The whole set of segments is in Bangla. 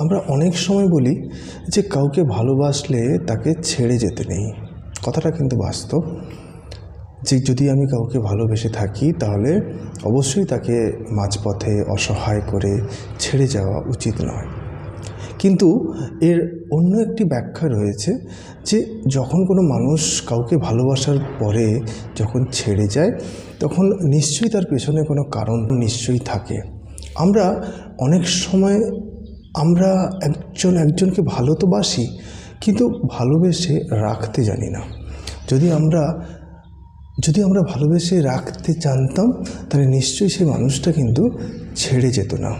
আমরা অনেক সময় বলি যে কাউকে ভালোবাসলে তাকে ছেড়ে যেতে নেই। কথাটা কিন্তু বাস্তব। যে যদি আমি কাউকে ভালোবেসে থাকি, তাহলে অবশ্যই তাকে মাঝপথে অসহায় করে ছেড়ে যাওয়া উচিত নয়। কিন্তু এর অন্য একটি ব্যাখ্যা রয়েছে যে যখন কোনো মানুষ কাউকে ভালোবাসার পরে যখন ছেড়ে যায়, তখন নিশ্চয়ই তার পেছনে কোনো কারণ নিশ্চয়ই থাকে। আমরা অনেক সময় আমরা একজন একজনকে ভালো তো বাসি, কিন্তু ভালোবেসে রাখতে জানি না। যদি আমরা যদি আমরা ভালোবেসে রাখতে জানতাম, তাহলে নিশ্চয়ই সেই মানুষটা কিন্তু ছেড়ে যেত না।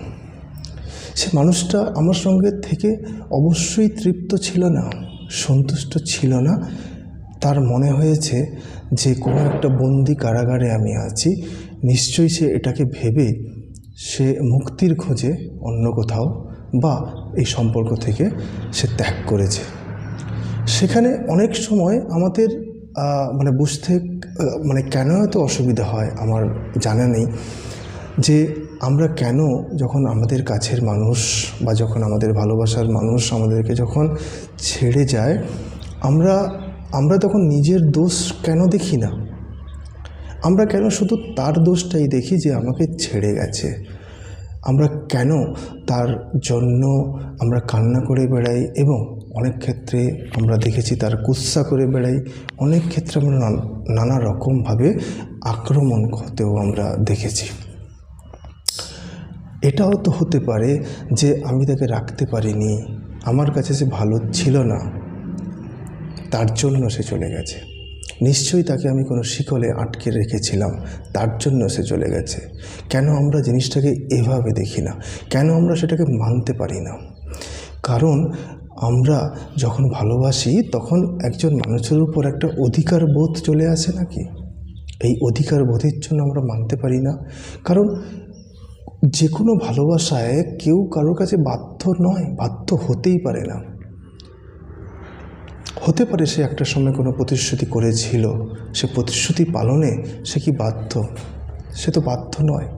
সে মানুষটা আমার সঙ্গে থেকে অবশ্যই তৃপ্ত ছিল না, সন্তুষ্ট ছিল না। তার মনে হয়েছে যে কোনো একটা বন্দি কারাগারে আমি আছি, নিশ্চয়ই সে এটাকে ভেবে সে মুক্তির খোঁজে অন্য কোথাও বা এই সম্পর্ক থেকে সে ত্যাগ করেছে। সেখানে অনেক সময় আমাদের মানে বুঝতে মানে কেন এত অসুবিধা হয় আমার জানা নেই। যে আমরা কেন যখন আমাদের কাছের মানুষ বা যখন আমাদের ভালোবাসার মানুষ আমাদেরকে যখন ছেড়ে যায়, আমরা আমরা তখন নিজের দোষ কেন দেখি না? আমরা কেন শুধু তার দোষটাই দেখি যে আমাকে ছেড়ে গেছে? আমরা কেন তার জন্য আমরা কান্না করে বেড়াই এবং অনেক ক্ষেত্রে আমরা দেখেছি তার কুৎসা করে বেড়াই। অনেক ক্ষেত্রে আমরা নানা রকমভাবে আক্রমণ হতেও আমরা দেখেছি। এটাও তো হতে পারে যে আমি তাকে রাখতে পারিনি, আমার কাছে সে ভালো ছিল না, তার জন্য সে চলে গেছে। নিশ্চয়ই তাকে আমি কোনো শিকলে আটকে রেখেছিলাম। তার জন্য সে চলে গেছে। কেন আমরা জিনিসটাকে এভাবে দেখি না? কেন আমরা সেটাকে মানতে পারি না? কারণ আমরা যখন ভালোবাসি, তখন একজন মানুষের উপর একটা অধিকার বোধ চলে আসে নাকি? এই অধিকার বোধের জন্য আমরা মানতে পারি না। কারণ যে কোনো ভালোবাসায় কেউ কারোর কাছে বাধ্য নয়, বাধ্য হতেই পারে না। হতে পারে সে একটা সময় কোনো প্রতিশ্রুতি করেছিল, সে প্রতিশ্রুতি পালনে সে কি বাধ্য? সে তো বাধ্য নয়।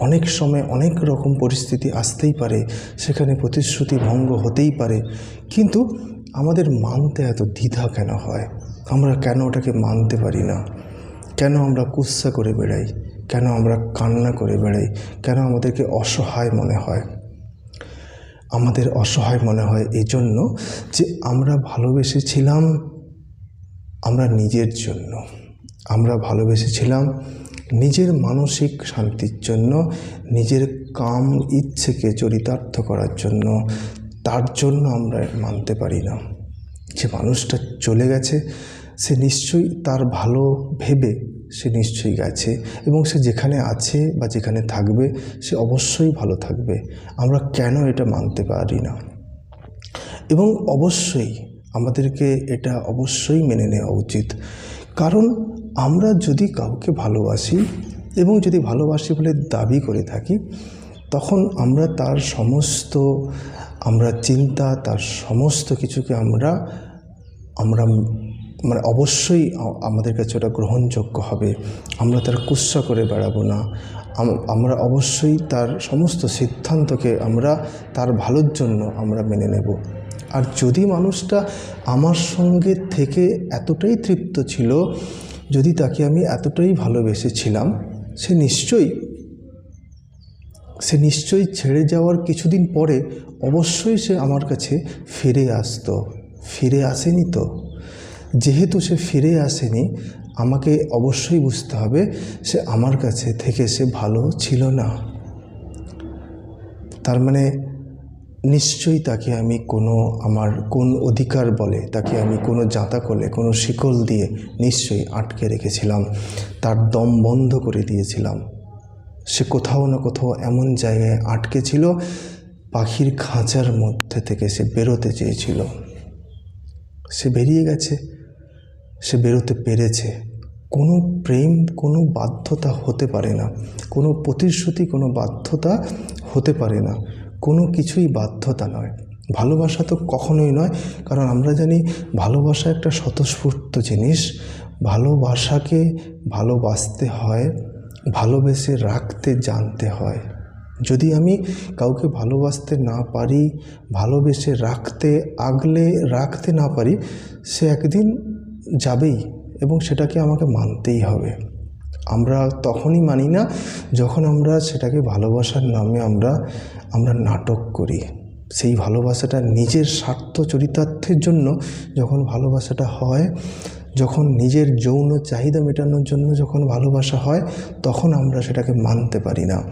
অনেক সময় অনেক রকম পরিস্থিতি আসতেই পারে, সেখানে প্রতিশ্রুতি ভঙ্গ হতেই পারে। কিন্তু আমাদের মানতে এত দ্বিধা কেন হয়? আমরা কেন ওটাকে মানতে পারি না? কেন আমরা কুৎসা করে বেড়াই? কেন আমরা কান্না করে বেড়াই? কেন আমাদেরকে অসহায় মনে হয়? আমাদের অসহায় মনে হয় এই জন্য যে আমরা ভালোবেসেছিলাম আমরা নিজের জন্য। আমরা ভালোবেসেছিলাম নিজের মানসিক শান্তির জন্য, নিজের কাম ইচ্ছেকে চরিতার্থ করার জন্য। তার জন্য আমরা মানতে পারি না। যে মানুষটা চলে গেছে, সে নিশ্চয়ই তার ভালো ভেবে সে নিশ্চয়ই গেছে এবং সে যেখানে আছে বা যেখানে থাকবে, সে অবশ্যই ভালো থাকবে। আমরা কেন এটা মানতে পারি না? এবং অবশ্যই আমাদেরকে এটা অবশ্যই মেনে নেওয়া উচিত। কারণ আমরা যদি কাউকে ভালোবাসি এবং যদি ভালোবাসি বলে দাবি করে থাকি, তখন আমরা তার সমস্ত, আমরা চিন্তা, তার সমস্ত কিছুকে আমরা আমরা মানে অবশ্যই আমাদের কাছে ওটা গ্রহণযোগ্য হবে। আমরা তার কুৎসা করে বেড়াবো না। আমরা অবশ্যই তার সমস্ত সিদ্ধান্তকে আমরা তার ভালোর জন্য আমরা মেনে নেব। আর যদি মানুষটা আমার সঙ্গে থেকে এতটাই তৃপ্ত ছিল, যদি তাকে আমি এতটাই ভালোবেসেছিলাম, সে নিশ্চয়ই সে নিশ্চয়ই ছেড়ে যাওয়ার কিছুদিন পরে অবশ্যই সে আমার কাছে ফিরে আসতো। ফিরে আসেনি তো? যেহেতু সে ফিরে আসেনি, আমাকে অবশ্যই বুঝতে হবে সে আমার কাছে থেকে সে ভালো ছিল না। তার মানে নিশ্চয়ই তাকে আমি কোনো আমার কোন অধিকার বলে, তাকে আমি কোনো জাঁতা কোলে কোনো শিকল দিয়ে নিশ্চয়ই আটকে রেখেছিলাম, তার দম বন্ধ করে দিয়েছিলাম। সে কোথাও না কোথাও এমন জায়গায় আটকে ছিল, পাখির খাঁচার মধ্যে থেকে সে বেরোতে চেয়েছিল। সে বেরিয়ে গেছে। সে বেরোতে পেরেছে। কোনো প্রেম, কোনো বাধ্যতা হতে পারে না। কোনো প্রতিশ্রুতি, কোনো বাধ্যতা হতে পারে না। কোনো কিছুই বাধ্যতা নয়। ভালোবাসা তো কখনোই নয়, কারণ আমরা জানি ভালোবাসা একটা স্বতঃস্ফূর্ত জিনিস। ভালোবাসাকে ভালোবাসতে হয়, ভালোবেসে রাখতে, জানতে হয়। যদি আমি কাউকে ভালোবাসতে না পারি, ভালোবেসে রাখতে, আগলে রাখতে না পারি, সে একদিন যাবেই এবং সেটাকে আমাকে মানতেই হবে। আমরা তখনই মানি না যখন আমরা সেটাকে ভালোবাসার নামে আমরা আমরা নাটক করি। সেই ভালোবাসাটা নিজের স্বার্থ চরিতার্থের জন্য যখন ভালোবাসাটা হয়, যখন নিজের যৌন চাহিদা মেটানোর জন্য যখন ভালোবাসা হয়, তখন আমরা সেটাকে মানতে পারি না।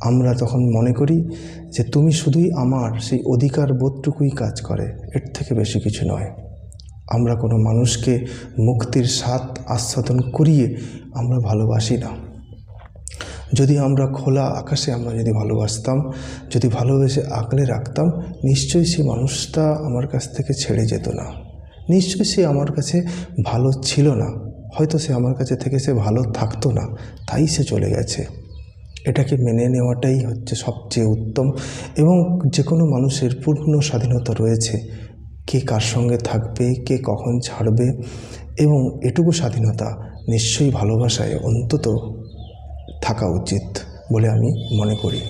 আমরা তখন মনে করি যে তুমি শুধুই আমার, সেই অধিকার বোধটুকুই কাজ করে। এর থেকে বেশি কিছু নয়। আমরা কোনো মানুষকে মুক্তির স্বাদ আস্বাদন করিয়ে আমরা ভালোবাসি না। যদি আমরা খোলা আকাশে আমরা যদি ভালোবাসতাম, যদি ভালোবেসে আগলে রাখতাম, নিশ্চয়ই সেই মানুষটা আমার কাছ থেকে ছেড়ে যেত না। নিশ্চয়ই সে আমার কাছে ভালো ছিল না। হয়তো সে আমার কাছে থেকে সে ভালো থাকতো না, তাই সে চলে গেছে। এটাকে মেনে নেওয়াটাই হচ্ছে সবচেয়ে উত্তম এবং যে কোনো মানুষের পূর্ণ স্বাধীনতা রয়েছে। কে কার সঙ্গে থাকবে, কে কখন ছাড়বে এবং এটুকু স্বাধীনতা নিশ্চয়ই ভালোবাসায় অন্তত থাকা উচিত বলে আমি মনে করি।